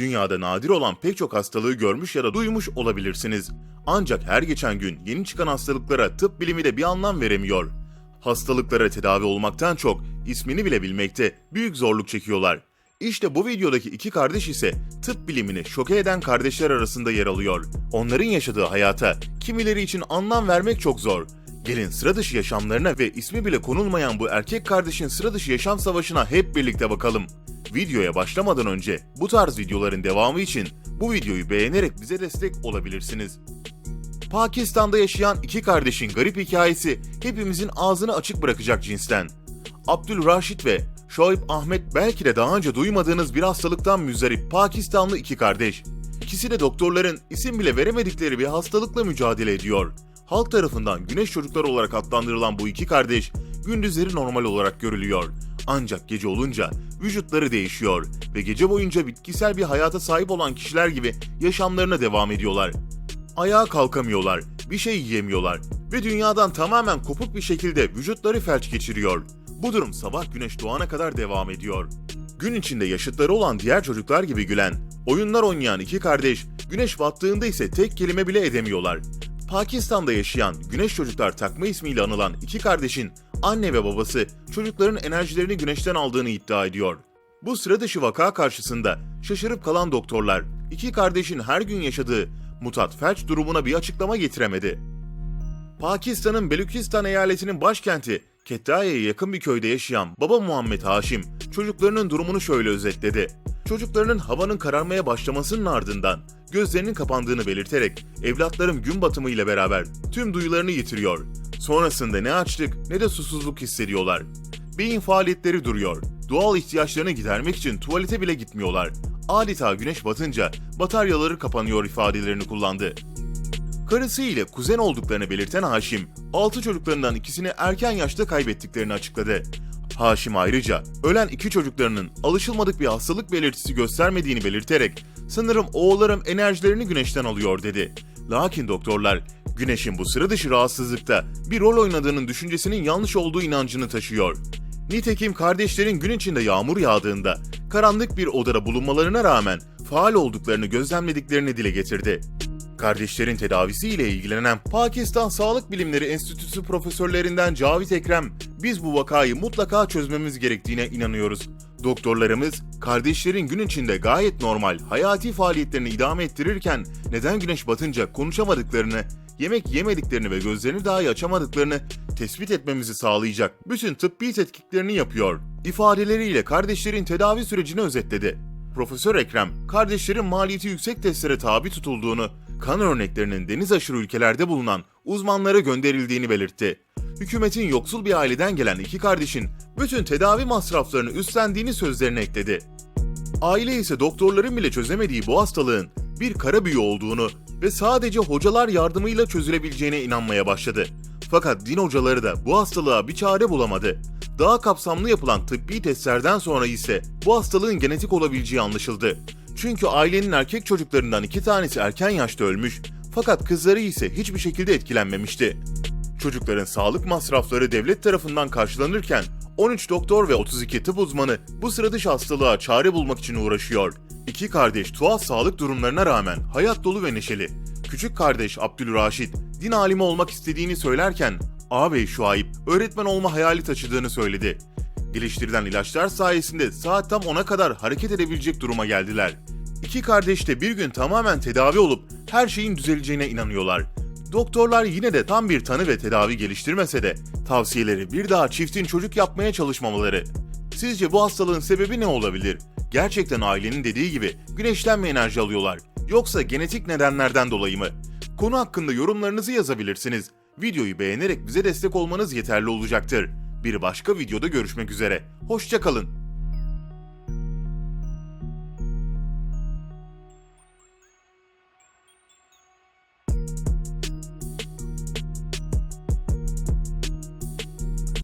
Dünyada nadir olan pek çok hastalığı görmüş ya da duymuş olabilirsiniz. Ancak her geçen gün yeni çıkan hastalıklara tıp bilimi de bir anlam veremiyor. Hastalıklara tedavi olmaktan çok ismini bile bilmekte büyük zorluk çekiyorlar. İşte bu videodaki iki kardeş ise tıp bilimini şoke eden kardeşler arasında yer alıyor. Onların yaşadığı hayata kimileri için anlam vermek çok zor. Gelin sıra dışı yaşamlarına ve ismi bile konulmayan bu erkek kardeşin sıra dışı yaşam savaşına hep birlikte bakalım. Videoya başlamadan önce bu tarz videoların devamı için bu videoyu beğenerek bize destek olabilirsiniz. Pakistan'da yaşayan iki kardeşin garip hikayesi hepimizin ağzını açık bırakacak cinsten. Abdülraşit ve Şoayb Ahmet belki de daha önce duymadığınız bir hastalıktan müzdarip Pakistanlı iki kardeş. İkisi de doktorların isim bile veremedikleri bir hastalıkla mücadele ediyor. Halk tarafından güneş çocukları olarak adlandırılan bu iki kardeş gündüzleri normal olarak görülüyor. Ancak gece olunca vücutları değişiyor ve gece boyunca bitkisel bir hayata sahip olan kişiler gibi yaşamlarına devam ediyorlar. Ayağa kalkamıyorlar, bir şey yiyemiyorlar ve dünyadan tamamen kopuk bir şekilde vücutları felç geçiriyor. Bu durum sabah güneş doğana kadar devam ediyor. Gün içinde yaşıtları olan diğer çocuklar gibi gülen, oyunlar oynayan iki kardeş, güneş battığında ise tek kelime bile edemiyorlar. Pakistan'da yaşayan Güneş Çocuklar takma ismiyle anılan iki kardeşin anne ve babası çocukların enerjilerini güneşten aldığını iddia ediyor. Bu sıra dışı vaka karşısında şaşırıp kalan doktorlar iki kardeşin her gün yaşadığı mutat felç durumuna bir açıklama getiremedi. Pakistan'ın Belükistan eyaletinin başkenti Kettaye'ye yakın bir köyde yaşayan baba Muhammed Haşim çocuklarının durumunu şöyle özetledi. Çocuklarının havanın kararmaya başlamasının ardından gözlerinin kapandığını belirterek evlatlarım gün batımı ile beraber tüm duyularını yitiriyor. Sonrasında ne açlık ne de susuzluk hissediyorlar. Beyin faaliyetleri duruyor. Doğal ihtiyaçlarını gidermek için tuvalete bile gitmiyorlar. Adeta güneş batınca bataryaları kapanıyor ifadelerini kullandı. Karısı ile kuzen olduklarını belirten Haşim, 6 çocuklarından ikisini erken yaşta kaybettiklerini açıkladı. Haşim ayrıca ölen iki çocuklarının alışılmadık bir hastalık belirtisi göstermediğini belirterek sanırım oğullarım enerjilerini güneşten alıyor dedi. Lakin doktorlar güneşin bu sıra dışı rahatsızlıkta bir rol oynadığının düşüncesinin yanlış olduğu inancını taşıyor. Nitekim kardeşlerin gün içinde yağmur yağdığında karanlık bir odada bulunmalarına rağmen faal olduklarını gözlemlediklerini dile getirdi. Kardeşlerin tedavisiyle ilgilenen Pakistan Sağlık Bilimleri Enstitüsü profesörlerinden Cavit Ekrem, biz bu vakayı mutlaka çözmemiz gerektiğine inanıyoruz. Doktorlarımız, kardeşlerin gün içinde gayet normal hayati faaliyetlerini idame ettirirken neden güneş batınca konuşamadıklarını, yemek yemediklerini ve gözlerini dahi açamadıklarını tespit etmemizi sağlayacak bütün tıbbi tetkiklerini yapıyor. İfadeleriyle kardeşlerin tedavi sürecini özetledi. Profesör Ekrem, kardeşlerin maliyeti yüksek testlere tabi tutulduğunu, kan örneklerinin deniz aşırı ülkelerde bulunan uzmanlara gönderildiğini belirtti. Hükümetin yoksul bir aileden gelen iki kardeşin bütün tedavi masraflarını üstlendiğini sözlerine ekledi. Aile ise doktorların bile çözemediği bu hastalığın bir kara büyü olduğunu ve sadece hocalar yardımıyla çözülebileceğine inanmaya başladı. Fakat din hocaları da bu hastalığa bir çare bulamadı. Daha kapsamlı yapılan tıbbi testlerden sonra ise bu hastalığın genetik olabileceği anlaşıldı. Çünkü ailenin erkek çocuklarından iki tanesi erken yaşta ölmüş fakat kızları ise hiçbir şekilde etkilenmemişti. Çocukların sağlık masrafları devlet tarafından karşılanırken 13 doktor ve 32 tıp uzmanı bu sıra dışı hastalığa çare bulmak için uğraşıyor. İki kardeş tuhaf sağlık durumlarına rağmen hayat dolu ve neşeli. Küçük kardeş Abdülraşit din alimi olmak istediğini söylerken ağabey Şuayb öğretmen olma hayali taşıdığını söyledi. Geliştirilen ilaçlar sayesinde saat tam 10'a kadar hareket edebilecek duruma geldiler. İki kardeş de bir gün tamamen tedavi olup her şeyin düzeleceğine inanıyorlar. Doktorlar yine de tam bir tanı ve tedavi geliştirmese de tavsiyeleri bir daha çiftin çocuk yapmaya çalışmamaları. Sizce bu hastalığın sebebi ne olabilir? Gerçekten ailenin dediği gibi güneşten mi enerji alıyorlar? Yoksa genetik nedenlerden dolayı mı? Konu hakkında yorumlarınızı yazabilirsiniz. Videoyu beğenerek bize destek olmanız yeterli olacaktır. Bir başka videoda görüşmek üzere. Hoşçakalın.